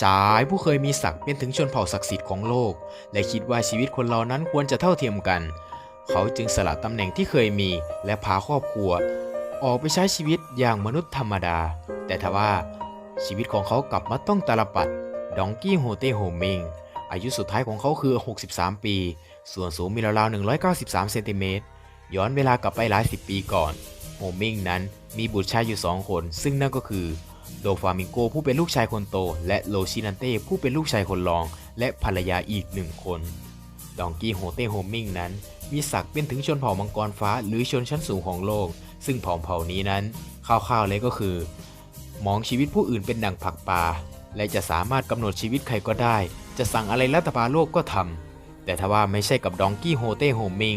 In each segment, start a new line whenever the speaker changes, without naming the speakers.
ชายผู้เคยมีศักดิ์เป็นถึงชนเผ่าศักดิ์สิทธิ์ของโลก และคิดว่าชีวิตคนเรานั้นควรจะเท่าเทียมกัน เขาจึงสละตำแหน่งที่เคยมีและพาครอบครัว ออกไปใช้ชีวิตอย่างมนุษย์ธรรมดา แต่ทว่าชีวิตของเขากลับมาต้องตาลปัดดองกี้โฮเตโฮมิงอายุสุดท้ายของเขาคือ 63 ปี ส่วนสูงมีราวๆ 193 เซนติเมตร ย้อนเวลากลับไปหลายสิบปีก่อน โฮมิงนั้นมีบุตรชายอยู่สองคน ซึ่งนั่นก็คือ โดฟามิงโกผู้เป็นลูกชายคนโต และโลชินันเต้ผู้เป็นลูกชายคนรอง และภรรยาอีกหนึ่งคน ดองกี้โฮเต้โฮมิงนั้น มีศักดิ์เป็นถึงชนเผ่ามังกรฟ้าหรือชนชั้นสูงของโลก ซึ่งเผ่าเผ่านี้นั้นคร่าวๆเลยก็คือ มองชีวิตผู้อื่นเป็นดังผักปลาและจะสามารถกำหนดชีวิตใครก็ได้ จะสั่งอะไรรัฐบาลโลกก็ทำแต่ถ้าว่าไม่ใช่กับดองกี้โฮเต้โฮมิง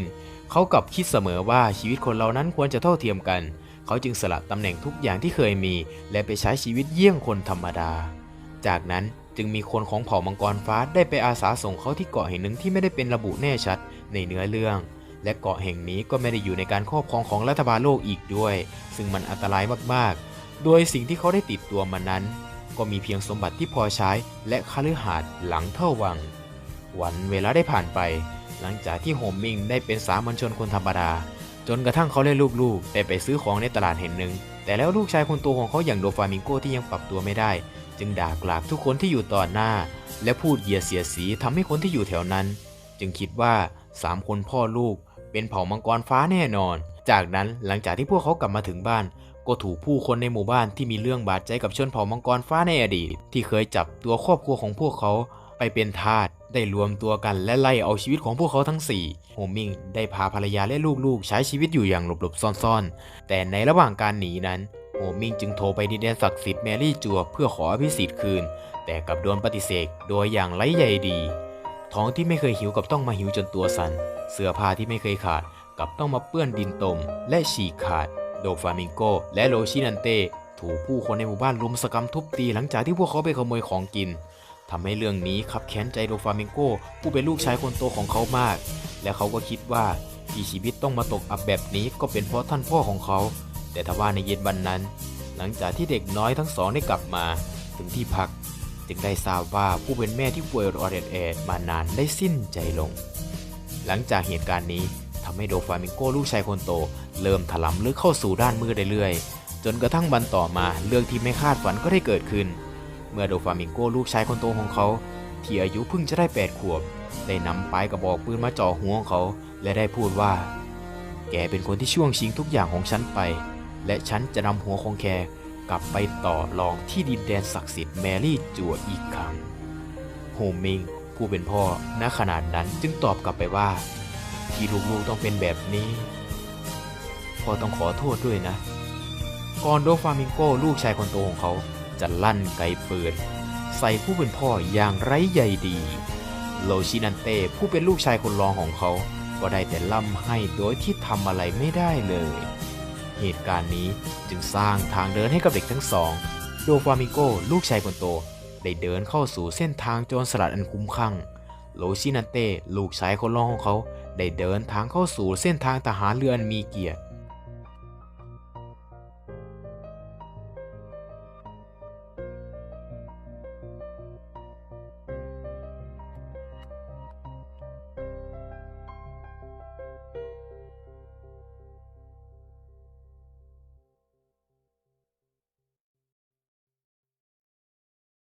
เขากลับคิดเสมอว่าชีวิตคนเรานั้นควรจะเท่าเทียมกัน เขาจึงสละตำแหน่งทุกอย่างที่เคยมี และไปใช้ชีวิตเยี่ยงคนธรรมดา จากนั้นจึงมีคนของเผ่ามังกรฟ้าได้ไปอาสาส่งเขาที่เกาะแห่งหนึ่งที่ไม่ได้เป็นระบุแน่ชัดในเนื้อเรื่อง และเกาะแห่งนี้ก็ไม่ได้อยู่ในการครอบครองของรัฐบาลโลกอีกด้วย ซึ่งมันอันตรายมากๆ โดยสิ่งที่เขาได้ติดตัวมานั้น ก็มีเพียงสมบัติที่พอใช้และคฤหาสน์หลังเท่าวัง วันเวลาได้ผ่านไป หลังจากที่โฮมมิงได้เป็นสามัญชนคนธรรมดา จนกระทั่งเขาและลูกๆได้ไปซื้อของในตลาดแห่งหนึ่ง แต่แล้วลูกชายคนโตของเขาอย่างโดฟามิงโกที่ยังปรับตัวไม่ได้ จึงด่ากลากทุกคนที่อยู่ต่อหน้า และพูดเหยียดเสียสีทำให้คนที่อยู่แถวนั้น จึงคิดว่าสามคนพ่อลูกเป็นเผ่ามังกรฟ้าแน่นอน จากนั้นหลังจากที่พวกเขากลับมาถึงบ้าน ก็ถูกผู้คนในหมู่บ้านที่มีเรื่องบาดใจกับชนเผ่ามังกรฟ้าในอดีต ที่เคยจับตัวครอบครัวของพวกเขาไปเป็นทาส ได้รวมตัวกันและไล่เอาชีวิตของพวกเขาทั้งสี่โฮมิงได้พาภรรยาและลูกๆ ใช้ชีวิตอยู่อย่างหลบๆซ่อนๆ แต่ในระหว่างการหนีนั้นโฮมิงจึงโทรไปดินแดนศักดิ์สิทธิ์แมรี่จัวเพื่อขออภิสิทธิ์คืน แต่กลับโดนปฏิเสธโดยอย่างไร้ใยดี ท้องที่ไม่เคยหิวกับต้องมาหิวจนตัวสั่นเสื้อผ้าที่ไม่เคยขาดกับต้องมาเปื้อนดินตม และฉีกขาด โดฟามิงโก และโรชินันเต้ถูกผู้คนในหมู่บ้านลุมสกรรมทุบตีหลังจากที่พวกเขาไปขโมยของกิน ทำให้เรื่องนี้ขับแค้นใจโดฟามิงโกผู้เป็นลูกชายคนโตของเขามาก และเขาก็คิดว่าที่ชีวิตต้องมาตกอับแบบนี้ก็เป็นเพราะท่านพ่อของเขา แต่ทว่าในเย็นวันนั้น หลังจากที่เด็กน้อยทั้งสองได้กลับมา ถึงที่พักจึงได้ทราบว่าผู้เป็นแม่ที่ป่วยรอดแอดมานานได้สิ้นใจลง หลังจากเหตุการณ์นี้ทำให้โดฟามิงโกลูกชายคนโต เริ่มถลำลึกเข้าสู่ด้านมืดเรื่อยๆ จนกระทั่งวันต่อมาเรื่องที่ไม่คาดฝันก็ได้เกิดขึ้น มื่อโดฟามิงโกลูกชายคนโตของเขา ที่อายุเพิ่งจะได้แปดขวบ ได้นำปลายกระบอกปืนมาจ่อหัวของเขา และได้พูดว่า แกเป็นคนที่ช่วงชิงทุกอย่างของฉันไป และฉันจะนำหัวของแกกลับไปต่อรองที่ดินแดนศักดิ์สิทธิ์แมรี่จัวอีกครั้งโฮมิงผู้เป็นพ่อณขนาดนั้นจึงตอบกลับไปว่า ที่ลูกๆต้องเป็นแบบนี้พ่อต้องขอโทษด้วยนะ ก่อนโดฟามิงโกลูกชายคนโตของเขา จะลั่นไกปืน ใส่ผู้เป็นพ่ออย่างไร้ใยดี โลชินันเต้ผู้เป็นลูกชายคนรองของเขา ก็ได้แต่ล่ำให้โดยที่ทำอะไรไม่ได้เลย เหตุการณ์นี้จึงสร้างทางเดินให้กับเด็กทั้งสอง โดฟามิโกลูกชายคนโตได้เดินเข้าสู่เส้นทางโจรสลัดอันคุ้มคั่ง โลชินันเต้ลูกชายคนรองของเขา ได้เดินทางเข้าสู่เส้นทางทหารเรืออันมีเกียรติ